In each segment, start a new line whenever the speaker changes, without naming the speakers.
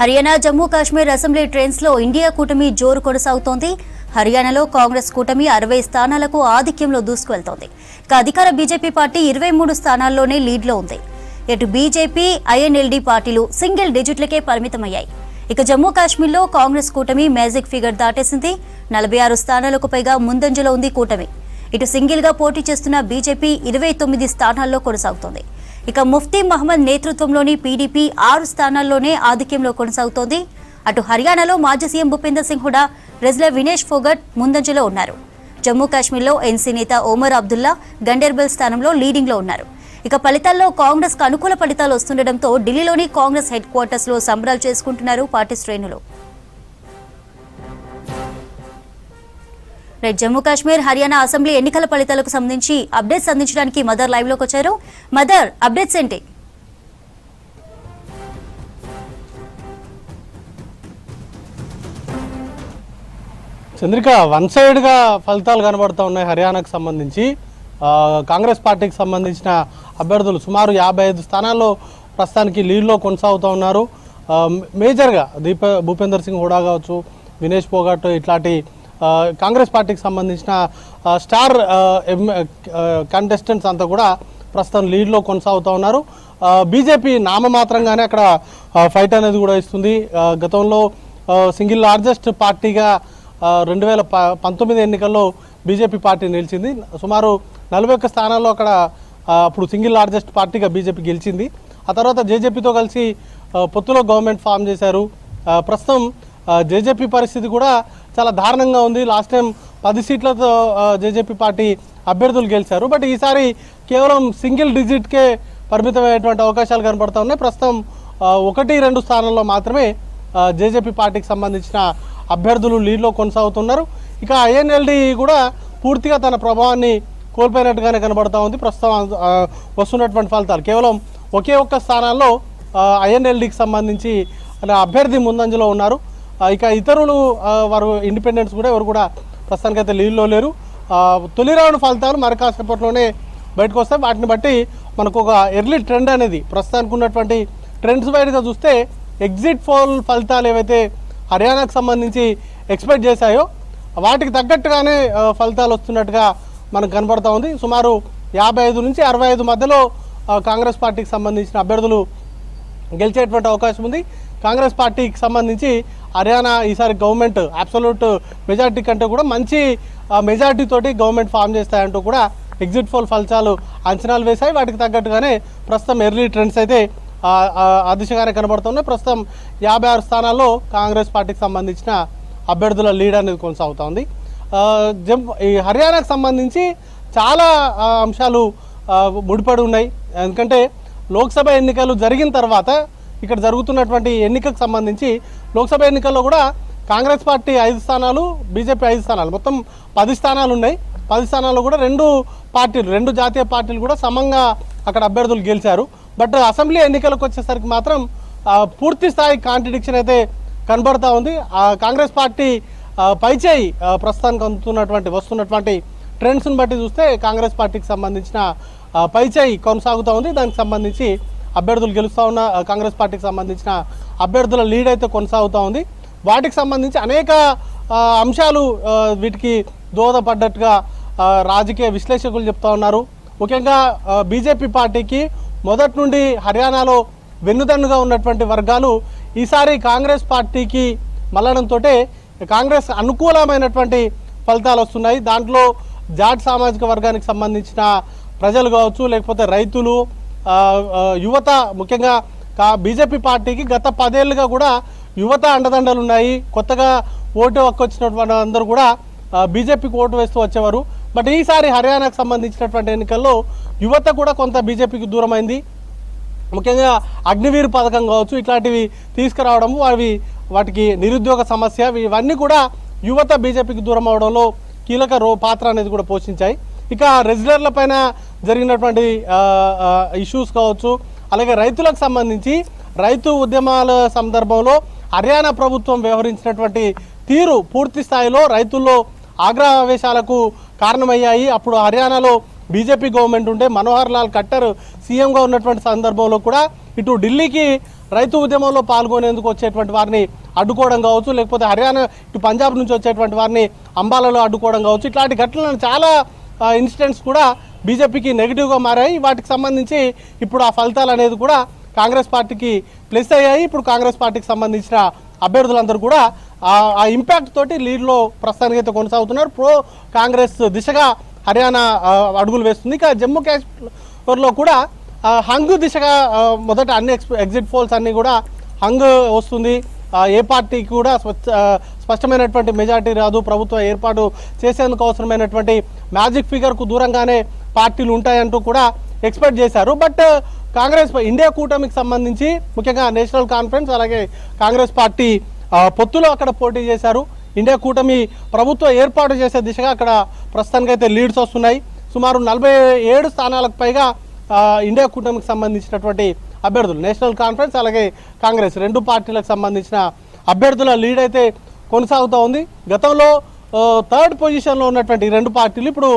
Haryana Jammu Kashmir assembly ట్రైన్స్లో India కూటమి జోరు కొనసాగుతోంది. హర్యానాలో కాంగ్రెస్ కూటమి అరవై స్థానాలకు ఆధిక్యంలో దూసుకువెళ్తోంది. ఇక అధికార బీజేపీ పార్టీ ఇరవై మూడు స్థానాల్లోనే లీడ్లో ఉంది. ఇటు బీజేపీ ఐఎన్ఎల్డీ పార్టీలు సింగిల్ డిజిట్లకే పరిమితమయ్యాయి. ఇక జమ్మూ కాశ్మీర్లో కాంగ్రెస్ కూటమి మ్యాజిక్ ఫిగర్ దాటేసింది. నలభై ఆరు స్థానాలకు పైగా ముందంజలో ఉంది కూటమి. ఇటు సింగిల్గా పోటీ చేస్తున్న బీజేపీ ఇరవై తొమ్మిది స్థానాల్లో కొనసాగుతోంది. ఇక ముఫ్తీ మహమ్మద్ నేతృత్వంలోని పీడీపీ ఆరు స్థానాల్లోనే ఆధిక్యంలో కొనసాగుతోంది. అటు హర్యానాలో మాజీ సీఎం భూపేందర్ సింగ్ హుడా రెజ్లర్ వినేష్ ఫోగట్ ముందంజలో ఉన్నారు. జమ్మూ కాశ్మీర్లో ఎన్సీ నేత ఓమర్ అబ్దుల్లా గండేర్బెల్ స్థానంలో లీడింగ్లో ఉన్నారు. ఇక ఫలితాల్లో కాంగ్రెస్కు అనుకూల ఫలితాలు వస్తుండటంతో ఢిల్లీలోని కాంగ్రెస్ హెడ్ క్వార్టర్స్లో సంబరాలు చేసుకుంటున్నారు పార్టీ శ్రేణులు. రైట్ జమ్మూ కాశ్మీర్ హర్యానా అసెంబ్లీ ఎన్నికల ఫలితాలకు సంబంధించి అప్డేట్స్ అందించడానికి మదర్ లైవ్లోకి వచ్చారు. మదర్ అప్డేట్స్ ఏంటి?
చంద్రిక వన్ సైడ్గా ఫలితాలు కనబడుతూ ఉన్నాయి హర్యానాకు సంబంధించి. కాంగ్రెస్ పార్టీకి సంబంధించిన అభ్యర్థులు సుమారు యాభై ఐదు స్థానాల్లో ప్రస్తుతానికి లీడ్లో కొనసాగుతూ ఉన్నారు. మేజర్గా దీప భూపేందర్ సింగ్ హుడా కావచ్చు వినేష్ పోగట్ ఇట్లాంటి కాంగ్రెస్ పార్టీకి సంబంధించిన స్టార్ స్టార్ కంటెస్టెంట్స్ అంతా కూడా ప్రస్తుతం లీడ్లో కొనసాగుతూ ఉన్నారు. బీజేపీ నామమాత్రంగానే అక్కడ ఫైట్ అనేది కూడా ఇస్తుంది. గతంలో సింగిల్ లార్జెస్ట్ పార్టీగా రెండు వేల పంతొమ్మిది ఎన్నికల్లో బీజేపీ పార్టీ నిలిచింది. సుమారు నలభై ఒక్క స్థానాల్లో అక్కడ అప్పుడు సింగిల్ లార్జెస్ట్ పార్టీగా బీజేపీ గెలిచింది. ఆ తర్వాత జేజేపీతో కలిసి పొత్తులో గవర్నమెంట్ ఫామ్ చేశారు. ప్రస్తుతం జేజేపీ పరిస్థితి కూడా చాలా దారుణంగా ఉంది. లాస్ట్ టైం పది సీట్లతో జేజేపీ పార్టీ అభ్యర్థులు గెలిచారు. బట్ ఈసారి కేవలం సింగిల్ డిజిట్కే పరిమితమైనటువంటి అవకాశాలు కనబడతా ఉన్నాయి. ప్రస్తుతం ఒకటి రెండు స్థానాల్లో మాత్రమే జేజేపీ పార్టీకి సంబంధించిన అభ్యర్థులు లీడ్లో కొనసాగుతున్నారు. ఇక ఐఎన్ఎల్డి కూడా పూర్తిగా తన ప్రభావాన్ని కోల్పోయినట్టుగానే కనబడతా ఉంది. ప్రస్తుతం వస్తున్నటువంటి ఫలితాలు. కేవలం ఒకే ఒక్క స్థానాల్లో ఐఎన్ఎల్డికి సంబంధించి అభ్యర్థి ముందంజలో ఉన్నారు. ఇక ఇతరులు వారు ఇండిపెండెన్స్ కూడా ఎవరు కూడా ప్రస్తుతానికైతే లీడ్లో లేరు. తొలి రౌండ్ ఫలితాలు మరి కాసేపట్లోనే బయటకు వస్తాయి. వాటిని బట్టి మనకు ఒక ఎర్లీ ట్రెండ్ అనేది ప్రస్తుతానికి ఉన్నటువంటి ట్రెండ్స్ బయటగా చూస్తే ఎగ్జిట్ పోల్ ఫలితాలు ఏవైతే హర్యానాకు సంబంధించి ఎక్స్పెక్ట్ చేశాయో వాటికి తగ్గట్టుగానే ఫలితాలు వస్తున్నట్టుగా మనకు కనబడతా ఉంది. సుమారు యాభై ఐదు నుంచి అరవై ఐదు మధ్యలో కాంగ్రెస్ పార్టీకి సంబంధించిన అభ్యర్థులు గెలిచేటువంటి అవకాశం ఉంది. కాంగ్రెస్ పార్టీకి సంబంధించి హర్యానా ఈసారి గవర్నమెంట్ అబ్సల్యూట్ మెజార్టీ కంటే కూడా మంచి మెజార్టీతోటి గవర్నమెంట్ ఫామ్ చేస్తాయంటూ కూడా ఎగ్జిట్ పోల్ ఫలితాలు అంచనాలు వేశాయి. వాటికి తగ్గట్టుగానే ప్రస్తుతం ఎర్లీ ట్రెండ్స్ అయితే ఆ, దిశగానే కనబడుతున్నాయి. ప్రస్తుతం యాభై ఆరు స్థానాల్లో కాంగ్రెస్ పార్టీకి సంబంధించిన అభ్యర్థుల లీడ్ అనేది కొనసాగుతోంది. ఆ, జమ్ ఈ హర్యానాకు సంబంధించి చాలా అంశాలు ముడిపడి ఉన్నాయి. ఎందుకంటే లోక్సభ ఎన్నికలు జరిగిన తర్వాత ఇక్కడ జరుగుతున్నటువంటి ఎన్నికకు సంబంధించి లోక్సభ ఎన్నికల్లో కూడా కాంగ్రెస్ పార్టీ ఐదు స్థానాలు బీజేపీ ఐదు స్థానాలు. మొత్తం పది స్థానాలు ఉన్నాయి. పది స్థానాల్లో కూడా రెండు పార్టీలు రెండు జాతీయ పార్టీలు కూడా సమంగా అక్కడ అభ్యర్థులు గెలిచారు. బట్ అసెంబ్లీ ఎన్నికలకు వచ్చేసరికి మాత్రం పూర్తి స్థాయి కాంట్రడిక్షన్ అయితే కనబడతా ఉంది. ఆ కాంగ్రెస్ పార్టీ పైచేయి ప్రస్తుతానికి అందుతున్నటువంటి వస్తున్నటువంటి ట్రెండ్స్ని బట్టి చూస్తే కాంగ్రెస్ పార్టీకి సంబంధించిన పైచేయి కొనసాగుతూ ఉంది. దానికి సంబంధించి అభ్యర్థులు గెలుస్తూ ఉన్న కాంగ్రెస్ పార్టీకి సంబంధించిన అభ్యర్థుల లీడ్ అయితే కొనసాగుతూ ఉంది. వాటికి సంబంధించి అనేక అంశాలు వీటికి దోహదపడ్డట్టుగా రాజకీయ విశ్లేషకులు చెప్తా ఉన్నారు. ముఖ్యంగా బీజేపీ పార్టీకి మొదటి నుండి హర్యానాలో వెన్నుదన్నుగా ఉన్నటువంటి వర్గాలు ఈసారి కాంగ్రెస్ పార్టీకి మళ్ళడంతో కాంగ్రెస్ అనుకూలమైనటువంటి ఫలితాలు వస్తున్నాయి. దాంట్లో జాట్ సామాజిక వర్గానికి సంబంధించిన ప్రజలు కావచ్చు లేకపోతే రైతులు యువత ముఖ్యంగా కా బీజేపీ పార్టీకి గత పదేళ్ళుగా కూడా యువత అండదండలు ఉన్నాయి. కొత్తగా ఓటు హక్కు వచ్చినటువంటి అందరూ కూడా బీజేపీకి ఓటు వేస్తూ వచ్చేవారు. బట్ ఈసారి హర్యానాకు సంబంధించినటువంటి ఎన్నికల్లో యువత కూడా కొంత బీజేపీకి దూరమైంది. ముఖ్యంగా అగ్నివీర్ పథకం కావచ్చు ఇట్లాంటివి తీసుకురావడము అవి వాటికి నిరుద్యోగ సమస్య ఇవన్నీ కూడా యువత బీజేపీకి దూరం అవడంలో కీలక రో పాత్ర అనేది కూడా పోషించాయి. ఇక రెగ్యులర్ల పైన జరిగినటువంటి ఇష్యూస్ కావచ్చు అలాగే రైతులకు సంబంధించి రైతు ఉద్యమాల సందర్భంలో హర్యానా ప్రభుత్వం వ్యవహరించినటువంటి తీరు పూర్తి స్థాయిలో రైతుల్లో ఆగ్రహావేశాలకు కారణమయ్యాయి. అప్పుడు హర్యానాలో బీజేపీ గవర్నమెంట్ ఉంటే మనోహర్ లాల్ ఖట్టర్ సీఎంగా ఉన్నటువంటి సందర్భంలో కూడా ఇటు ఢిల్లీకి రైతు ఉద్యమంలో పాల్గొనేందుకు వచ్చేటువంటి వారిని అడ్డుకోవడం కావచ్చు లేకపోతే హర్యానా ఇటు పంజాబ్ నుంచి వచ్చేటువంటి వారిని అంబాలలో అడ్డుకోవడం కావచ్చు. ఇట్లాంటి ఘటనలను చాలా ఇన్సిడెంట్స్ కూడా బీజేపీకి నెగిటివ్గా మారాయి. వాటికి సంబంధించి ఇప్పుడు ఆ ఫలితాలు అనేది కూడా కాంగ్రెస్ పార్టీకి ప్లస్ అయ్యాయి. ఇప్పుడు కాంగ్రెస్ పార్టీకి సంబంధించిన అభ్యర్థులందరూ కూడా ఆ- ఇంపాక్ట్ తోటి లీడ్లో ప్రస్తుతానికి అయితే కొనసాగుతున్నారు. ప్రో కాంగ్రెస్ దిశగా హర్యానా అడుగులు వేస్తుంది. ఇక జమ్మూ కాశ్మీర్లో కూడా హంగ్ దిశగా మొదట అన్ని ఎక్స్ ఎగ్జిట్ పోల్స్ అన్నీ కూడా హంగ్ వస్తుంది. ఏ పార్టీకి కూడా స్వచ్ఛ స్పష్టమైనటువంటి మెజార్టీ రాదు. ప్రభుత్వ ఏర్పాటు చేసేందుకు అవసరమైనటువంటి మ్యాజిక్ ఫిగర్కు దూరంగానే పార్టీలు ఉంటాయంటూ కూడా ఎక్స్పెక్ట్ చేశారు. బట్ కాంగ్రెస్ ఇండియా కూటమికి సంబంధించి ముఖ్యంగా నేషనల్ కాన్ఫరెన్స్ అలాగే కాంగ్రెస్ పార్టీ పొత్తులో అక్కడ పోటీ చేశారు. ఇండియా కూటమి ప్రభుత్వం ఏర్పాటు చేసే దిశగా అక్కడ ప్రస్తుతానికైతే లీడ్స్ వస్తున్నాయి. సుమారు నలభై ఏడు స్థానాలకు పైగా ఇండియా కూటమికి సంబంధించినటువంటి అభ్యర్థులు. నేషనల్ కాన్ఫరెన్స్ అలాగే కాంగ్రెస్ రెండు పార్టీలకు సంబంధించిన అభ్యర్థుల లీడ్ అయితే కొనసాగుతూ ఉంది. గతంలో థర్డ్ పొజిషన్లో ఉన్నటువంటి రెండు పార్టీలు ఇప్పుడు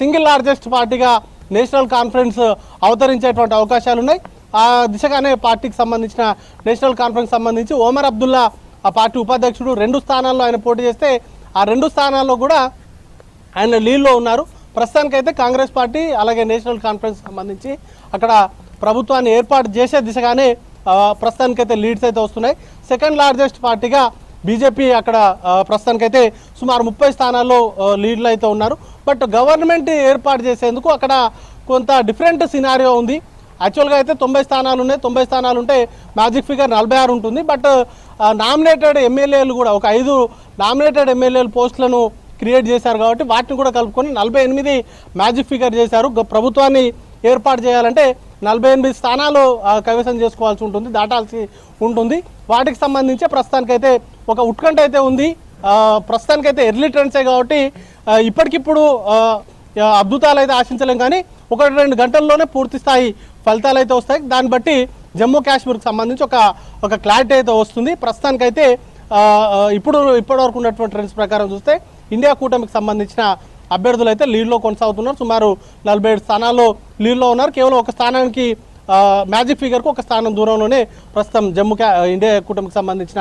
సింగిల్ లార్జెస్ట్ పార్టీగా నేషనల్ కాన్ఫరెన్స్ అవతరించేటువంటి అవకాశాలు ఉన్నాయి ఆ దిశగానే పార్టీకి సంబంధించిన నేషనల్ కాన్ఫరెన్స్ సంబంధించి ఓమర్ అబ్దుల్లా ఆ పార్టీ ఉపాధ్యక్షుడు రెండు స్థానాల్లో ఆయన పోటీ చేస్తే ఆ రెండు స్థానాల్లో కూడా ఆయన లీడ్లో ఉన్నారు. ప్రస్తుతానికైతే కాంగ్రెస్ పార్టీ అలాగే నేషనల్ కాన్ఫరెన్స్ సంబంధించి అక్కడ ప్రభుత్వాన్ని ఏర్పాటు చేసే దిశగానే ప్రస్తుతానికైతే లీడ్స్ అయితే వస్తున్నాయి. సెకండ్ లార్జెస్ట్ పార్టీగా బీజేపీ అక్కడ ప్రస్తుతానికైతే సుమారు ముప్పై స్థానాల్లో లీడ్లు అయితే ఉన్నారు. బట్ గవర్నమెంట్ ఏర్పాటు చేసేందుకు అక్కడ కొంత డిఫరెంట్ సినారియో ఉంది. యాక్చువల్గా అయితే తొంభై స్థానాలు ఉన్నాయి. తొంభై స్థానాలు ఉంటే మ్యాజిక్ ఫిగర్ నలభై ఆరు ఉంటుంది. బట్ నామినేటెడ్ ఎమ్మెల్యేలు కూడా ఒక ఐదు నామినేటెడ్ ఎమ్మెల్యేలు పోస్టులను క్రియేట్ చేశారు కాబట్టి వాటిని కూడా కలుపుకొని నలభై ఎనిమిది మ్యాజిక్ ఫిగర్ చేశారు. ప్రభుత్వాన్ని ఏర్పాటు చేయాలంటే నలభై ఎనిమిది స్థానాలు కైవసం చేసుకోవాల్సి ఉంటుంది దాటాల్సి ఉంటుంది. వాటికి సంబంధించి ప్రస్తుతానికైతే ఒక ఉత్కంఠ అయితే ఉంది. ప్రస్తుతానికైతే ఎర్లీ ట్రెండ్సే కాబట్టి ఇప్పటికిప్పుడు అద్భుతాలు అయితే ఆశించలేం కానీ ఒకటి రెండు గంటల్లోనే పూర్తి స్థాయి ఫలితాలు అయితే వస్తాయి. దాన్ని బట్టి జమ్మూ కాశ్మీర్కి సంబంధించి ఒక ఒక క్లారిటీ అయితే వస్తుంది. ప్రస్తుతానికైతే ఇప్పుడు ఇప్పటివరకు ఉన్నటువంటి ట్రెండ్స్ ప్రకారం చూస్తే ఇండియా కూటమికి సంబంధించిన అభ్యర్థులు అయితే లీడ్లో కొనసాగుతున్నారు. సుమారు నలభై ఏడు స్థానాల్లో లీడ్లో ఉన్నారు. కేవలం ఒక స్థానానికి మ్యాజిక్ ఫిగర్కు ఒక స్థానం దూరంలోనే ప్రస్తుతం జమ్మూ క్యా ఇండియా కూటమికి సంబంధించిన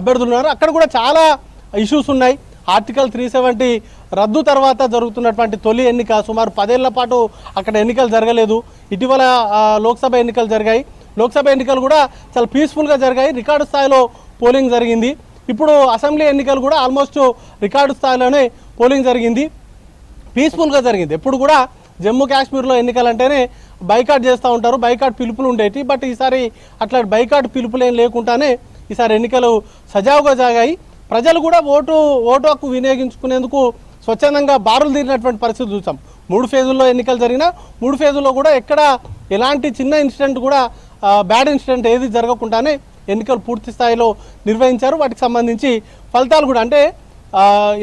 అభ్యర్థులు ఉన్నారు. అక్కడ కూడా చాలా ఇష్యూస్ ఉన్నాయి. ఆర్టికల్ త్రీ సెవెంటీ రద్దు తర్వాత జరుగుతున్నటువంటి తొలి ఎన్నిక సుమారు పదేళ్ళ పాటు అక్కడ ఎన్నికలు జరగలేదు. ఇటీవల లోక్సభ ఎన్నికలు జరిగాయి. లోక్సభ ఎన్నికలు కూడా చాలా పీస్ఫుల్గా జరిగాయి. రికార్డు స్థాయిలో పోలింగ్ జరిగింది. ఇప్పుడు అసెంబ్లీ ఎన్నికలు కూడా ఆల్మోస్ట్ రికార్డు స్థాయిలోనే పోలింగ్ జరిగింది. పీస్ఫుల్గా జరిగింది. ఎప్పుడు కూడా జమ్మూ కాశ్మీర్లో ఎన్నికలంటేనే బైకాట్ చేస్తూ ఉంటారు. బైకాట్ పిలుపులు ఉండేవి బట్ ఈసారి అట్లా బైకాట్ పిలుపులేం లేకుండానే ఈసారి ఎన్నికలు సజావుగా సాగాయి. ప్రజలు కూడా ఓటు ఓటు హక్కు వినియోగించుకునేందుకు స్వచ్ఛందంగా బారులు తీరినటువంటి పరిస్థితి చూసాం. మూడు ఫేజుల్లో ఎన్నికలు జరిగినా మూడు ఫేజుల్లో కూడా ఎక్కడ ఎలాంటి చిన్న ఇన్సిడెంట్ కూడా బ్యాడ్ ఇన్సిడెంట్ ఏది జరగకుండానే ఎన్నికలు పూర్తి స్థాయిలో నిర్వహించారు. వాటికి సంబంధించి ఫలితాలు కూడా అంటే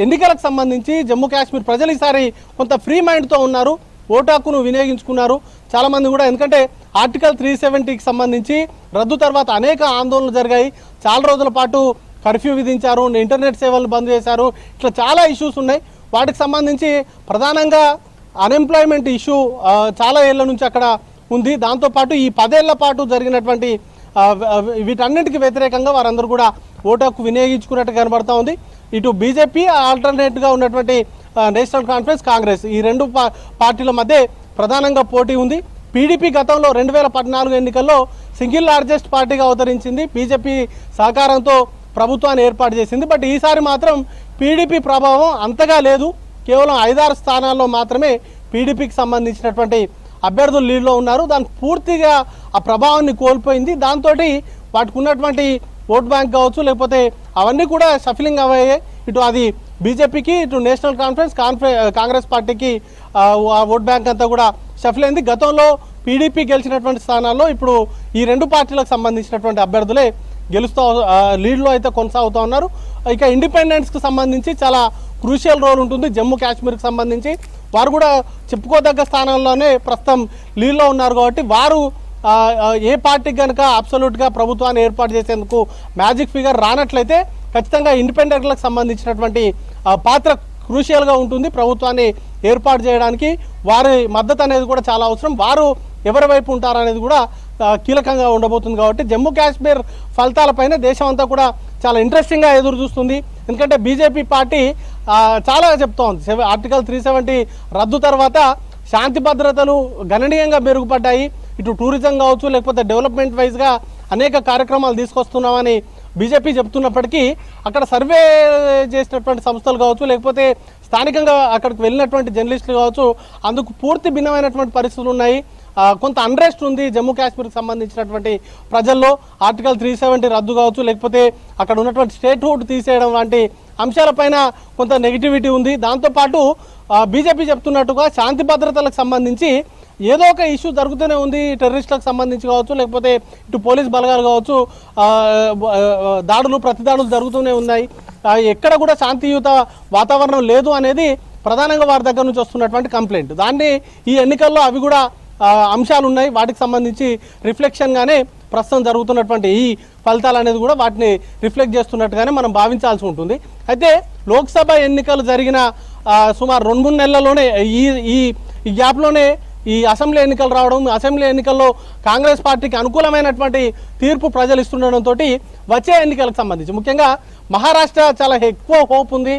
ఎన్నికలకు సంబంధించి జమ్మూ కాశ్మీర్ ప్రజలు ఈసారి కొంత ఫ్రీ మైండ్తో ఉన్నారు. ఓటాకును హక్కును వినియోగించుకున్నారు. చాలామంది కూడా ఎందుకంటే ఆర్టికల్ త్రీ సెవెంటీకి సంబంధించి రద్దు తర్వాత అనేక ఆందోళనలు జరిగాయి. చాలా రోజుల పాటు కర్ఫ్యూ విధించారు ఇంటర్నెట్ సేవలు బంద్ చేశారు. ఇట్లా చాలా ఇష్యూస్ ఉన్నాయి. వాటికి సంబంధించి ప్రధానంగా అన్ఎంప్లాయ్మెంట్ ఇష్యూ చాలా ఏళ్ళ నుంచి అక్కడ ఉంది. దాంతోపాటు ఈ పదేళ్ళ పాటు జరిగినటువంటి వీటన్నింటికి వీటన్నిటికీ వ్యతిరేకంగా వారందరూ కూడా ఓటు హక్కు వినియోగించుకున్నట్టు కనబడతా ఉంది. ఇటు బీజేపీ ఆల్టర్నేట్గా ఉన్నటువంటి నేషనల్ కాన్ఫరెన్స్ కాంగ్రెస్. ఈ రెండు పార్టీల మధ్య ప్రధానంగా పోటీ ఉంది. పీడీపీ గతంలో రెండు వేల పద్నాలుగు ఎన్నికల్లో సింగిల్ లార్జెస్ట్ పార్టీగా అవతరించింది. బీజేపీ సహకారంతో ప్రభుత్వాన్ని ఏర్పాటు చేసింది. బట్ ఈసారి మాత్రం పీడీపీ ప్రభావం అంతగా లేదు. కేవలం ఐదారు స్థానాల్లో మాత్రమే పీడీపీకి సంబంధించినటువంటి అభ్యర్థులు లీడ్లో ఉన్నారు. దాని పూర్తిగా ఆ ప్రభావాన్ని కోల్పోయింది. దాంతో వాటికి ఉన్నటువంటి ఓట్ బ్యాంక్ కావచ్చు లేకపోతే అవన్నీ కూడా సఫలింగ్ అయ్యాయి ఇటు అది బీజేపీకి ఇటు నేషనల్ కాన్ఫరెన్స్ కాన్ఫరె కాంగ్రెస్ పార్టీకి ఓట్ బ్యాంక్ అంతా కూడా షఫిల్ అయింది గతంలో పీడీపీ గెలిచినటువంటి స్థానాల్లో ఇప్పుడు ఈ రెండు పార్టీలకు సంబంధించినటువంటి అభ్యర్థులే గెలుస్తూ లీడ్లో అయితే కొనసాగుతూ ఉన్నారు. ఇక ఇండిపెండెన్స్కి సంబంధించి చాలా క్రూషియల్ రోల్ ఉంటుంది. జమ్మూ కాశ్మీర్కి సంబంధించి వారు కూడా చెప్పుకోదగ్గ స్థానంలోనే ప్రస్తుతం లీడ్లో ఉన్నారు కాబట్టి వారు ఏ పార్టీకి కనుక అబ్సల్యూట్గా ప్రభుత్వాన్ని ఏర్పాటు చేసేందుకు మ్యాజిక్ ఫిగర్ రానట్లయితే ఖచ్చితంగా ఇండిపెండెంట్లకు సంబంధించినటువంటి పాత్ర క్రూషియల్గా ఉంటుంది. ప్రభుత్వాన్ని ఏర్పాటు చేయడానికి వారి మద్దతు అనేది కూడా చాలా అవసరం. వారు ఎవరి వైపు ఉంటారనేది కూడా కీలకంగా ఉండబోతుంది కాబట్టి జమ్మూ కాశ్మీర్ ఫలితాలపైన దేశం అంతా కూడా చాలా ఇంట్రెస్టింగ్గా ఎదురు చూస్తుంది. ఎందుకంటే బీజేపీ పార్టీ చాలా చెప్తోంది. సెవ- ఆర్టికల్ త్రీ సెవెంటీ రద్దు తర్వాత శాంతి భద్రతలు గణనీయంగా మెరుగుపడ్డాయి. ఇటు టూరిజం కావచ్చు లేకపోతే డెవలప్మెంట్ వైజ్గా అనేక కార్యక్రమాలు తీసుకొస్తున్నామని బీజేపీ చెప్తున్నప్పటికీ అక్కడ సర్వే చేసినటువంటి సంస్థలు కావచ్చు లేకపోతే స్థానికంగా అక్కడికి వెళ్ళినటువంటి జర్నలిస్టులు కావచ్చు అందుకు పూర్తి భిన్నమైనటువంటి పరిస్థితులు ఉన్నాయి. కొంత అన్రెస్ట్ ఉంది జమ్మూ కాశ్మీర్కి సంబంధించినటువంటి ప్రజల్లో. ఆర్టికల్ త్రీ సెవెంటీ రద్దు కావచ్చు లేకపోతే అక్కడ ఉన్నటువంటి స్టేట్ హుడ్ తీసేయడం వంటి అంశాలపైన కొంత నెగిటివిటీ ఉంది. దాంతోపాటు బీజేపీ చెప్తున్నట్టుగా శాంతి భద్రతలకు సంబంధించి ఏదో ఒక ఇష్యూ జరుగుతూనే ఉంది. టెర్రరిస్టులకు సంబంధించి కావచ్చు లేకపోతే ఇటు పోలీస్ బలగాలు కావచ్చు దాడులు ప్రతిదాడులు జరుగుతూనే ఉన్నాయి. ఎక్కడ కూడా శాంతియుత వాతావరణం లేదు అనేది ప్రధానంగా వారి దగ్గర నుంచి వస్తున్నటువంటి కంప్లైంట్. దాన్ని ఈ ఎన్నికల్లో అవి కూడా అంశాలు ఉన్నాయి. వాటికి సంబంధించి రిఫ్లెక్షన్గానే ప్రస్తుతం జరుగుతున్నటువంటి ఈ ఫలితాలు అనేది కూడా వాటిని రిఫ్లెక్ట్ చేస్తున్నట్టుగానే మనం భావించాల్సి ఉంటుంది. అయితే లోక్సభ ఎన్నికలు జరిగిన సుమారు రెండు మూడు నెలల్లోనే ఈ ఈ ఈ గ్యాప్లోనే ఈ అసెంబ్లీ ఎన్నికలు రావడం అసెంబ్లీ ఎన్నికల్లో కాంగ్రెస్ పార్టీకి అనుకూలమైనటువంటి తీర్పు ప్రజలు ఇస్తుండడంతో వచ్చే ఎన్నికలకు సంబంధించి ముఖ్యంగా మహారాష్ట్ర చాలా ఎక్కువ హోప్ ఉంది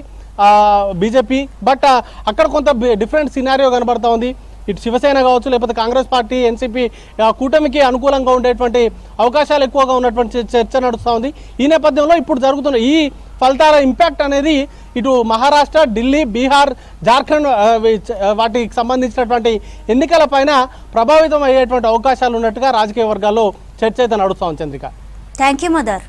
బీజేపీ. బట్ అక్కడ కొంత డిఫరెంట్ సినారియో కనబడతా ఉంది. ఇటు శివసేన కావచ్చు లేకపోతే కాంగ్రెస్ పార్టీ ఎన్సీపీ కూటమికి అనుకూలంగా ఉండేటువంటి అవకాశాలు ఎక్కువగా ఉన్నటువంటి చర్చ- నడుస్తూ ఉంది. ఈ నేపథ్యంలో ఇప్పుడు జరుగుతున్న ఈ ఫలితాల ఇంపాక్ట్ అనేది ఇటు మహారాష్ట్ర ఢిల్లీ బీహార్ జార్ఖండ్ వాటికి సంబంధించినటువంటి ఎన్నికల పైన ప్రభావితం అయ్యేటువంటి అవకాశాలు ఉన్నట్టుగా రాజకీయ వర్గాల్లో చర్చ అయితే నడుస్తూ ఉంది చంద్రిక.
Thank you mother